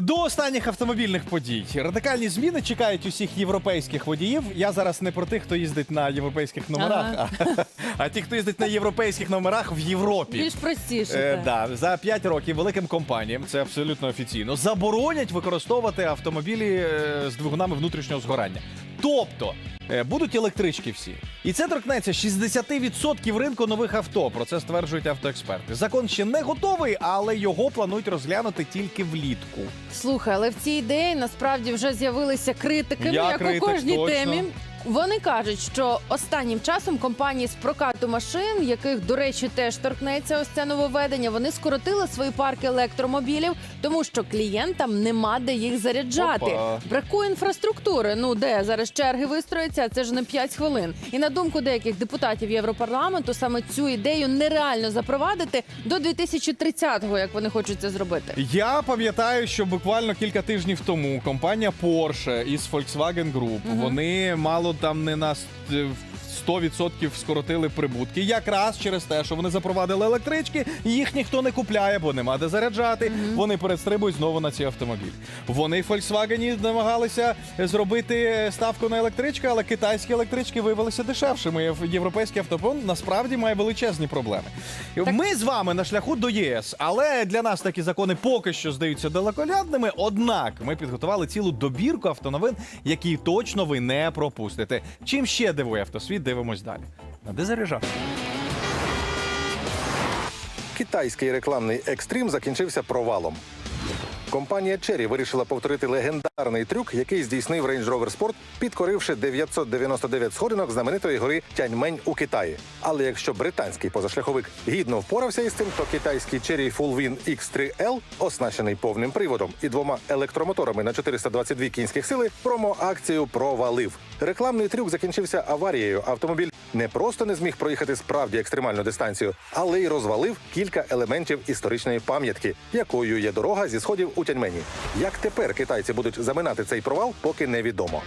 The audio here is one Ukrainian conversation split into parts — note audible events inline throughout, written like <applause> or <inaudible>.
До останніх автомобільних подій радикальні зміни чекають усіх європейських водіїв. Я зараз не про тих, хто їздить на європейських номерах, а, <laughs> а ті, хто їздить на європейських номерах в Європі. Більш простіше. Е, так. да, за 5 років великим компаніям, це абсолютно офіційно, заборонять використовувати автомобілі е, з двигунами внутрішнього згорання. Тобто е, будуть електрички всі. І це торкнеться 60% ринку нових авто. Про це стверджують автоексперти. Закон ще не готовий, але його планують розглянути тільки влітку. Слухай, але в цій ідеї насправді вже з'явилися критики, Я як критик, у кожній точно. темі. Вони кажуть, що останнім часом компанії з прокату машин, яких, до речі, теж торкнеться ось це нововведення, вони скоротили свої парки електромобілів, тому що клієнтам нема де їх заряджати. Опа. Бракує інфраструктури. Ну де зараз черги вистрояться, це ж не 5 хвилин. І на думку деяких депутатів Європарламенту, саме цю ідею нереально запровадити до 2030-го, як вони хочуть це зробити. Я пам'ятаю, що буквально кілька тижнів тому компанія Porsche із Volkswagen Group вони мало там не на с- е, 100% скоротили прибутки, якраз через те, що вони запровадили електрички, їх ніхто не купляє, бо нема де заряджати. Вони перестрибують знову на ці автомобілі. Вони в Volkswagen намагалися зробити ставку на електрички, але китайські електрички виявилися дешевшими. Європейський автопром насправді має величезні проблеми. Ми з вами на шляху до ЄС, але для нас такі закони поки що здаються далеколядними. Однак ми підготували цілу добірку автоновин, які точно ви не пропустите. Чим ще дивує автосвіт? Дивимось далі. А де заряджав? Китайський рекламний екстрім закінчився провалом. Компанія Cherry вирішила повторити легендарний трюк, який здійснив Range Rover Sport, підкоривши 999 сходинок знаменитої гори Тяньмень у Китаї. Але якщо британський позашляховик гідно впорався із цим, то китайський Cherry Fullwin X3L, оснащений повним приводом і двома електромоторами на 422 кінських сили, промо-акцію провалив. Рекламний трюк закінчився аварією. Автомобіль не просто не зміг проїхати справді екстремальну дистанцію, але й розвалив кілька елементів історичної пам'ятки, якою є дорога зі сходів у Тяньмені. Як тепер китайці будуть заминати цей провал, поки невідомо.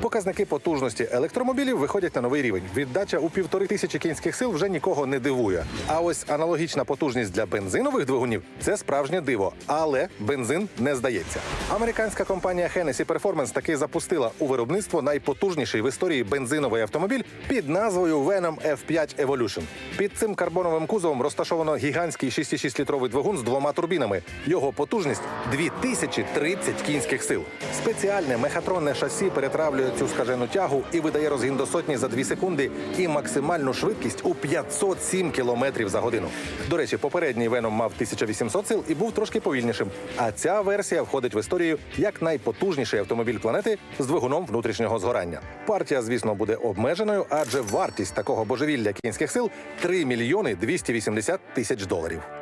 Показники потужності електромобілів виходять на новий рівень. Віддача у півтори тисячі кінських сил вже нікого не дивує. А ось аналогічна потужність для бензинових двигунів це справжнє диво. Але бензин не здається. Американська компанія Hennessy Performance таки запустила у виробництво найпотужніший в історії бензиновий автомобіль під назвою Venom F5 Evolution. Під цим карбоновим кузовом розташовано гігантський 6,6-літровий двигун з двома турбінами. Його потужність 2030 кінських сил. Спеціальне мехатронне шасі перетравлює цю скажену тягу і видає розгін до сотні за 2 секунди і максимальну швидкість у 507 км за годину. До речі, попередній Venom мав 1800 сил і був трошки повільнішим. А ця версія входить в історію як найпотужніший автомобіль планети з двигуном внутрішнього згорання. Партія, звісно, буде обмеженою, адже вартість такого божевілля кінських сил 3 мільйони 280 тисяч доларів.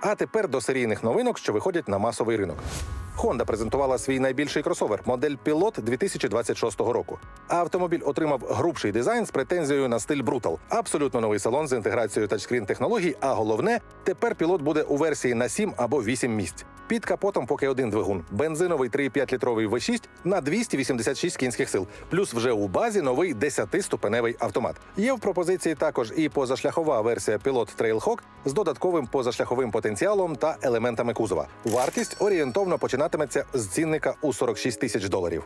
А тепер до серійних новинок, що виходять на масовий ринок. Honda презентувала свій найбільший кросовер модель Pilot 2026 року. Автомобіль отримав грубший дизайн з претензією на стиль Brutal. Абсолютно новий салон з інтеграцією тачскрін технологій. А головне, тепер пілот буде у версії на 7 або 8 місць. Під капотом поки один двигун. Бензиновий 3,5 літровий V6 на 286 кінських сил. Плюс вже у базі новий 10-ступеневий автомат. Є в пропозиції також і позашляхова версія Pilot Trailhawk з додатковим позашляховим потенціалом та елементами кузова. Вартість орієнтовно починатиметься з цінника у 46 тисяч доларів.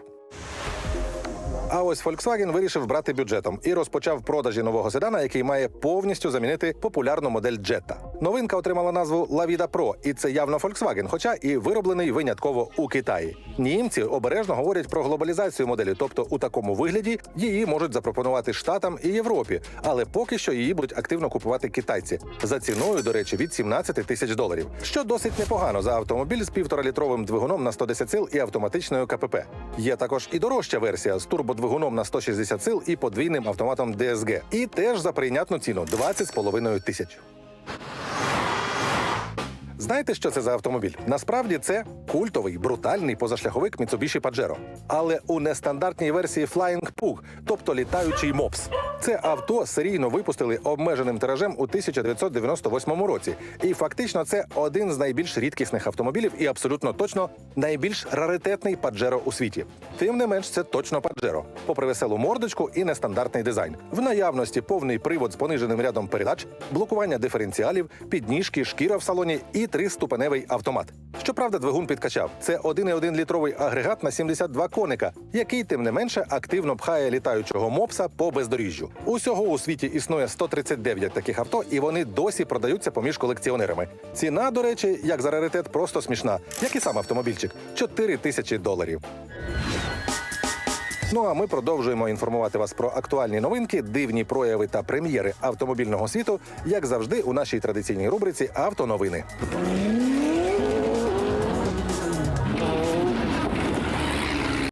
А ось Volkswagen вирішив брати бюджетом і розпочав продажі нового седана, який має повністю замінити популярну модель Jetta. Новинка отримала назву La Vida Pro, і це явно Volkswagen, хоча і вироблений винятково у Китаї. Німці обережно говорять про глобалізацію моделі, тобто у такому вигляді її можуть запропонувати Штатам і Європі, але поки що її будуть активно купувати китайці за ціною, до речі, від 17 тисяч доларів, що досить непогано за автомобіль з півторалітровим двигуном на 110 сил і автоматичною КПП. Є також і дорожча версія з турбодвигуном на 160 сил і подвійним автоматом DSG. І теж за прийнятну ціну 20,5 тисяч. Знаєте, що це за автомобіль? Насправді це культовий брутальний позашляховик Mitsubishi Pajero. Але у нестандартній версії Flying Pug, тобто літаючий мопс. Це авто серійно випустили обмеженим тиражем у 1998 році. І фактично це один з найбільш рідкісних автомобілів і абсолютно точно найбільш раритетний Pajero у світі. Тим не менш, це точно Pajero. Попри веселу мордочку і нестандартний дизайн. В наявності повний привод з пониженим рядом передач, блокування диференціалів, підніжки, шкіра в салоні триступеневий автомат. Щоправда, двигун підкачав. Це 1,1 літровий агрегат на 72 коника, який тим не менше активно пхає літаючого мопса по бездоріжжю. Усього у світі існує 139 таких авто, і вони досі продаються поміж колекціонерами. Ціна, до речі, як за раритет, просто смішна, як і сам автомобільчик 4 тисячі доларів. Ну а ми продовжуємо інформувати вас про актуальні новинки, дивні прояви та прем'єри автомобільного світу, як завжди, у нашій традиційній рубриці Автоновини.